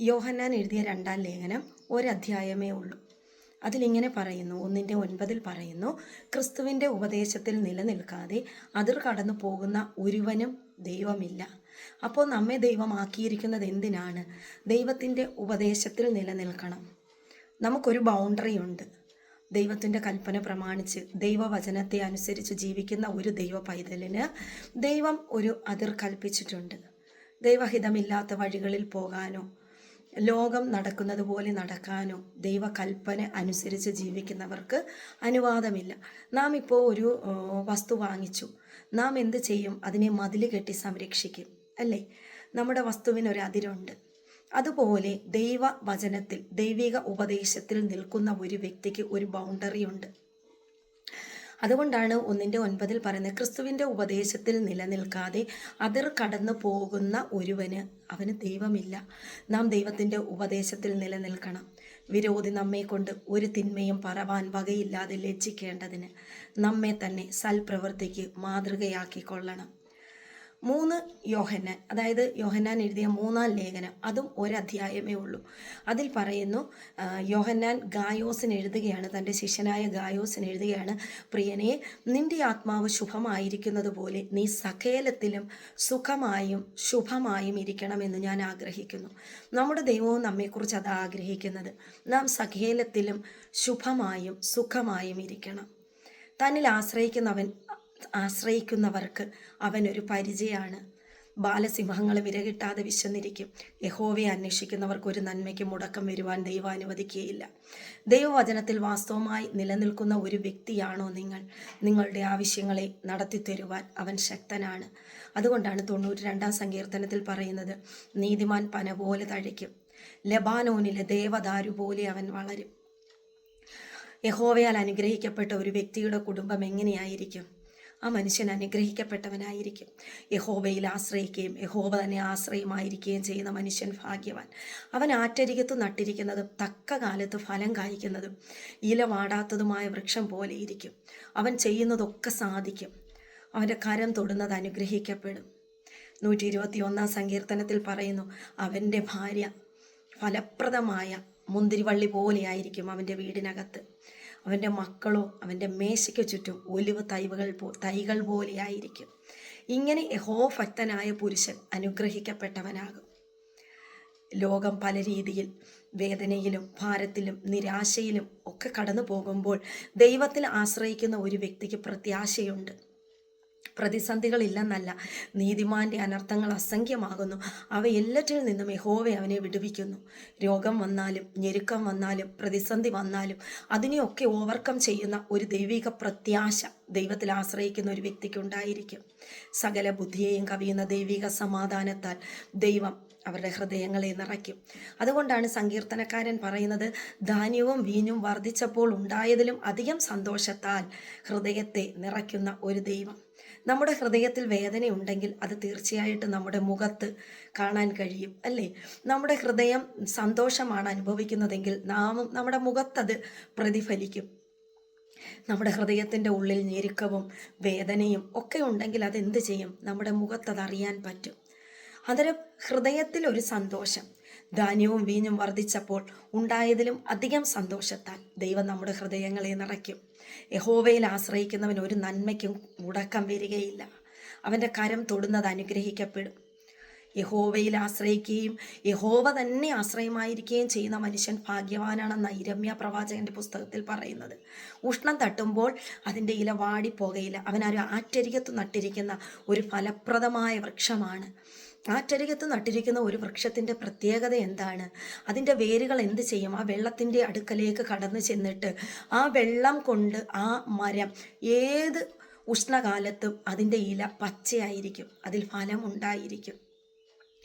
യോഹന്നാൻ എഴുതിയ രണ്ടാം ലേഖനം ഒരധ്യായമേ ഉള്ളൂ. അതിലിങ്ങനെ പറയുന്നു ഒന്നിന്റെ ഒൻപതിൽ പറയുന്നു ക്രിസ്തുവിന്റെ ഉപദേശത്തിൽ നിലനിൽക്കാതെ അതിർ കടന്നു പോകുന്ന ഒരുവനും ദൈവമില്ല. അപ്പോൾ നമ്മെ ദൈവമാക്കിയിരിക്കുന്നത് എന്തിനാണ്? ദൈവത്തിന്റെ ഉപദേശത്തിൽ നിലനിൽക്കണം. നമുക്കൊരു ബൗണ്ടറി ഉണ്ട്. ദൈവത്തിന്റെ കൽപ്പന പ്രമാണിച്ച് ദൈവവചനത്തെ അനുസരിച്ച് ജീവിക്കുന്ന ഒരു ദൈവ പൈതലിന് ദൈവം ഒരു അതിർ കൽപ്പിച്ചിട്ടുണ്ട്. ദൈവഹിതമില്ലാത്ത വഴികളിൽ പോകാനോ ലോകം നടക്കുന്നത് പോലെ നടക്കാനോ ദൈവകൽപ്പന അനുസരിച്ച് ജീവിക്കുന്നവർക്ക് അനുവാദമില്ല. നാം ഇപ്പോൾ ഒരു വസ്തു വാങ്ങിച്ചു. നാം എന്ത് ചെയ്യും? അതിനെ മതിൽ കെട്ടി സംരക്ഷിക്കും അല്ലേ? നമ്മുടെ വസ്തുവിന് ഒരു അതിരുണ്ട്. അതുപോലെ ദൈവ വചനത്തിൽ ദൈവിക ഉപദേശത്തിൽ നിൽക്കുന്ന ഒരു വ്യക്തിക്ക് ഒരു ബൗണ്ടറി ഉണ്ട് അതുകൊണ്ടാണ് ഒന്നിന്റെ ഒൻപതിൽ പറയുന്നത് ക്രിസ്തുവിന്റെ ഉപദേശത്തിൽ നിലനിൽക്കാതെ അതിർ കടന്നു പോകുന്ന ഒരുവന് അവന് ദൈവമില്ല. നാം ദൈവത്തിന്റെ ഉപദേശത്തിൽ നിലനിൽക്കണം. വിരോധി നമ്മെ കൊണ്ട് ഒരു തിന്മയും പറവാൻ വകയില്ലാതെ ലജ്ജിക്കേണ്ടതിന് നമ്മെ തന്നെ സൽപ്രവൃത്തിക്ക് മാതൃകയാക്കിക്കൊള്ളണം. മൂന്ന് യോഹന്നാൻ അതായത് യോഹന്നാൻ എഴുതിയ മൂന്നാം ലേഖനം അതും ഒരധ്യായമേ ഉള്ളൂ. അതിൽ പറയുന്നു യോഹന്നാൻ ഗായോസിന് എഴുതുകയാണ് തന്റെ ശിഷ്യനായ ഗായോസിന് എഴുതുകയാണ് പ്രിയനെ നിന്റെ ആത്മാവ് ശുഭമായിരിക്കുന്നത് പോലെ നീ സകേലത്തിലും സുഖമായും ശുഭമായും ഇരിക്കണമെന്ന് ഞാൻ ആഗ്രഹിക്കുന്നു. നമ്മുടെ ദൈവവും നമ്മെക്കുറിച്ച് അത് ആഗ്രഹിക്കുന്നത്. നാം സകേലത്തിലും ശുഭമായും സുഖമായും ഇരിക്കണം. തന്നിൽ ആശ്രയിക്കുന്നവൻ ആശ്രയിക്കുന്നവർക്ക് അവനൊരു പരിചയമാണ് ബാലസിംഹങ്ങൾ വിരകിട്ടാതെ വിശന്നിരിക്കും. യഹോവയെ അന്വേഷിക്കുന്നവർക്ക് ഒരു നന്മയ്ക്ക് മുടക്കം വരുവാൻ ദൈവം അനുവദിക്കുകയില്ല. ദൈവവചനത്തിൽ വാസ്തവമായി നിലനിൽക്കുന്ന ഒരു വ്യക്തിയാണോ നിങ്ങൾ? നിങ്ങളുടെ ആവശ്യങ്ങളെ നടത്തി തരുവാൻ അവൻ ശക്തനാണ്. അതുകൊണ്ടാണ് തൊണ്ണൂറ്റി രണ്ടാം സങ്കീർത്തനത്തിൽ പറയുന്നത് നീതിമാൻ പന പോലെ തഴയ്ക്കും. ലബാനോനിലെ ദേവദാരു പോലെ അവൻ വളരും. യഹോവയാൽ അനുഗ്രഹിക്കപ്പെട്ട ഒരു വ്യക്തിയുടെ കുടുംബം എങ്ങനെയായിരിക്കും? ആ മനുഷ്യൻ അനുഗ്രഹിക്കപ്പെട്ടവനായിരിക്കും. യഹോബയിൽ ആശ്രയിക്കുകയും യഹോബ തന്നെ ആശ്രയമായിരിക്കുകയും ചെയ്യുന്ന മനുഷ്യൻ ഭാഗ്യവാൻ. അവൻ ആറ്റരികത്ത് നട്ടിരിക്കുന്നതും തക്ക കാലത്ത് ഫലം കായ്ക്കുന്നതും ഇല വാടാത്തതുമായ വൃക്ഷം പോലെ ഇരിക്കും. അവൻ ചെയ്യുന്നതൊക്കെ സാധിക്കും. അവന്റെ കരം തൊടുന്നത് അനുഗ്രഹിക്കപ്പെടും. നൂറ്റി ഇരുപത്തി ഒന്നാം സങ്കീർത്തനത്തിൽ പറയുന്നു അവന്റെ ഭാര്യ ഫലപ്രദമായ മുന്തിരിവള്ളി പോലെയായിരിക്കും അവന്റെ വീടിനകത്ത്. അവന്റെ മക്കളോ അവന്റെ മേശയ്ക്ക് ചുറ്റും ഒലിവ് തൈകൾ പോ തൈകൾ പോലെയായിരിക്കും. ഇങ്ങനെ യഹോഭക്തനായ പുരുഷൻ അനുഗ്രഹിക്കപ്പെട്ടവനാകും. ലോകം പല രീതിയിൽ വേദനയിലും ഭാരത്തിലും നിരാശയിലും ഒക്കെ കടന്നു പോകുമ്പോൾ ദൈവത്തിൽ ആശ്രയിക്കുന്ന ഒരു വ്യക്തിക്ക് പ്രത്യാശയുണ്ട്. പ്രതിസന്ധികളില്ലെന്നല്ല. നീതിമാന്റെ അനർത്ഥങ്ങൾ അസംഖ്യമാകുന്നു. അവയെല്ലറ്റിൽ നിന്നും യഹോവ അവനെ വിടുവിക്കുന്നു. രോഗം വന്നാലും ഞെരുക്കം വന്നാലും പ്രതിസന്ധി വന്നാലും അതിനെയൊക്കെ ഓവർകം ചെയ്യുന്ന ഒരു ദൈവിക പ്രത്യാശ. ദൈവത്തിൽ ആശ്രയിക്കുന്ന ഒരു വ്യക്തിക്കുണ്ടായിരിക്കും സകല ബുദ്ധിയെയും കവിയുന്ന ദൈവിക സമാധാനത്താൽ ദൈവം അവരുടെ ഹൃദയങ്ങളെ നിറയ്ക്കും. അതുകൊണ്ടാണ് സങ്കീർത്തനക്കാരൻ പറയുന്നത് ധാന്യവും വീഞ്ഞും വർദ്ധിച്ചപ്പോൾ ഉണ്ടായതിലും അധികം സന്തോഷത്താൽ ഹൃദയത്തെ നിറയ്ക്കുന്ന ഒരു ദൈവം. നമ്മുടെ ഹൃദയത്തിൽ വേദനയുണ്ടെങ്കിൽ അത് തീർച്ചയായിട്ടും നമ്മുടെ മുഖത്ത് കാണാൻ കഴിയും അല്ലേ? നമ്മുടെ ഹൃദയം സന്തോഷമാണ് അനുഭവിക്കുന്നതെങ്കിൽ നാമും നമ്മുടെ മുഖത്തത് പ്രതിഫലിക്കും. നമ്മുടെ ഹൃദയത്തിന്റെ ഉള്ളിൽ ഞെരുക്കവും വേദനയും ഒക്കെ ഉണ്ടെങ്കിൽ അതെന്ത് ചെയ്യും? നമ്മുടെ മുഖത്തത് അറിയാൻ പറ്റും. അന്നേരം ഹൃദയത്തിൽ ഒരു സന്തോഷം. ധാന്യവും വീഞ്ഞും വർദ്ധിച്ചപ്പോൾ ഉണ്ടായതിലും അധികം സന്തോഷത്താൽ ദൈവം നമ്മുടെ ഹൃദയങ്ങളെ നിറയ്ക്കും. യഹോവയിൽ ആശ്രയിക്കുന്നവൻ ഒരു നന്മയ്ക്കും മുടക്കം വരികയില്ല. അവന്റെ കരം തൊടുന്നത് അനുഗ്രഹിക്കപ്പെടും. യഹോവയിൽ ആശ്രയിക്കുകയും യഹോവ തന്നെ ആശ്രയമായിരിക്കുകയും ചെയ്യുന്ന മനുഷ്യൻ ഭാഗ്യവാനാണെന്ന ഇരമ്യ പ്രവാചകന്റെ പുസ്തകത്തിൽ പറയുന്നത്. ഉഷ്ണം തട്ടുമ്പോൾ അതിന്റെ ഇല വാടിപ്പോകയില്ല. അവൻ ഒരു ആറ്റരികത്ത് നട്ടിരിക്കുന്ന ഒരു ഫലപ്രദമായ വൃക്ഷമാണ്. ആറ്റരികത്ത് നട്ടിരിക്കുന്ന ഒരു വൃക്ഷത്തിന്റെ പ്രത്യേകത എന്താണ്? അതിന്റെ വേരുകൾ എന്ത് ചെയ്യും? ആ വെള്ളത്തിന്റെ അടുക്കലേക്ക് കടന്നു ചെന്നിട്ട് ആ വെള്ളം കൊണ്ട് ആ മരം ഏത് ഉഷ്ണകാലത്തും അതിന്റെ ഇല പച്ചയായിരിക്കും. അതിൽ ഫലം ഉണ്ടായിരിക്കും.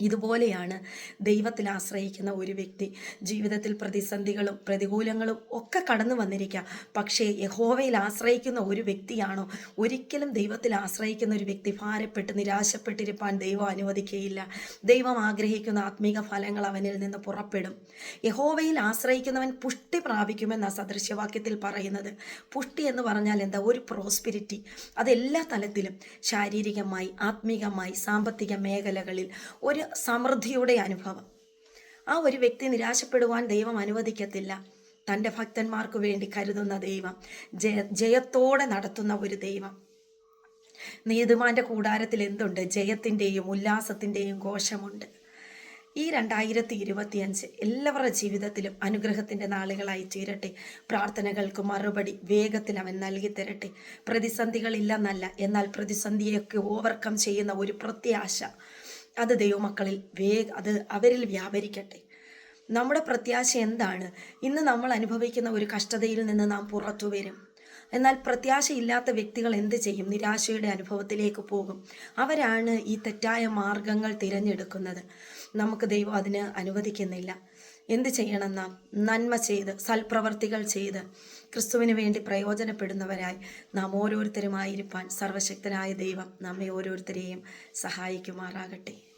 ഇതുപോലെയാണ് ദൈവത്തിൽ ആശ്രയിക്കുന്ന ഒരു വ്യക്തി ജീവിതത്തിൽ പ്രതിസന്ധികളും പ്രതികൂലങ്ങളും ഒക്കെ കടന്നു വന്നിരിക്കുക. പക്ഷേ യഹോവയിൽ ആശ്രയിക്കുന്ന ഒരു വ്യക്തിയാണോ? ഒരിക്കലും ദൈവത്തിൽ ആശ്രയിക്കുന്ന ഒരു വ്യക്തി ഭാരപ്പെട്ട് നിരാശപ്പെട്ടിരിപ്പാൻ ദൈവം അനുവദിക്കുകയില്ല. ദൈവം ആഗ്രഹിക്കുന്ന ആത്മീക ഫലങ്ങൾ അവനിൽ നിന്ന് പുറപ്പെടും. യഹോവയിൽ ആശ്രയിക്കുന്നവൻ പുഷ്ടി പ്രാപിക്കുമെന്ന സദൃശ്യവാക്യത്തിൽ പറയുന്നത്. പുഷ്ടി എന്ന് പറഞ്ഞാൽ എന്താ? ഒരു പ്രോസ്പിരിറ്റി. അതെല്ലാ തലത്തിലും ശാരീരികമായി ആത്മീകമായി സാമ്പത്തിക മേഖലകളിൽ ഒരു സമൃദ്ധിയുടെ അനുഭവം. ആ ഒരു വ്യക്തി നിരാശപ്പെടുവാൻ ദൈവം അനുവദിക്കത്തില്ല. തന്റെ ഭക്തന്മാർക്ക് വേണ്ടി കരുതുന്ന ദൈവം ജയ ജയത്തോടെ നടത്തുന്ന ഒരു ദൈവം. നീതിമാന്റെ കൂടാരത്തിൽ എന്തുണ്ട്? ജയത്തിന്റെയും ഉല്ലാസത്തിന്റെയും ഘോഷമുണ്ട്. ഈ രണ്ടായിരത്തി ഇരുപത്തിയഞ്ച് എല്ലാവരുടെ ജീവിതത്തിലും അനുഗ്രഹത്തിന്റെ നാളുകളായി തീരട്ടെ. പ്രാർത്ഥനകൾക്ക് മറുപടി വേഗത്തിൽ അവൻ നൽകി തരട്ടെ. പ്രതിസന്ധികളില്ലെന്നല്ല എന്നാൽ പ്രതിസന്ധിയൊക്കെ ഓവർകം ചെയ്യുന്ന ഒരു പ്രത്യാശ. അത് ദൈവമക്കളിൽ വേഗ അത് അവരിൽ വ്യാപരിക്കട്ടെ. നമ്മുടെ പ്രത്യാശ എന്താണ്? ഇന്ന് നമ്മൾ അനുഭവിക്കുന്ന ഒരു കഷ്ടതയിൽ നിന്ന് നാം പുറത്തു വരും. എന്നാൽ പ്രത്യാശയില്ലാത്ത വ്യക്തികൾ എന്ത് ചെയ്യും? നിരാശയുടെ അനുഭവത്തിലേക്ക് പോകും. അവരാണ് ഈ തെറ്റായ മാർഗങ്ങൾ തിരഞ്ഞെടുക്കുന്നത്. നമുക്ക് ദൈവം അതിന് അനുവദിക്കുന്നില്ല. എന്ത് ചെയ്യണം നാം? നന്മ ചെയ്ത് സൽപ്രവർത്തികൾ ചെയ്ത് ക്രിസ്തുവിന് വേണ്ടി പ്രയോജനപ്പെടുന്നവരായി നാം ഓരോരുത്തരുമായിരിക്കാൻ സർവശക്തനായ ദൈവം നമ്മെ ഓരോരുത്തരെയും സഹായിക്കുമാറാകട്ടെ.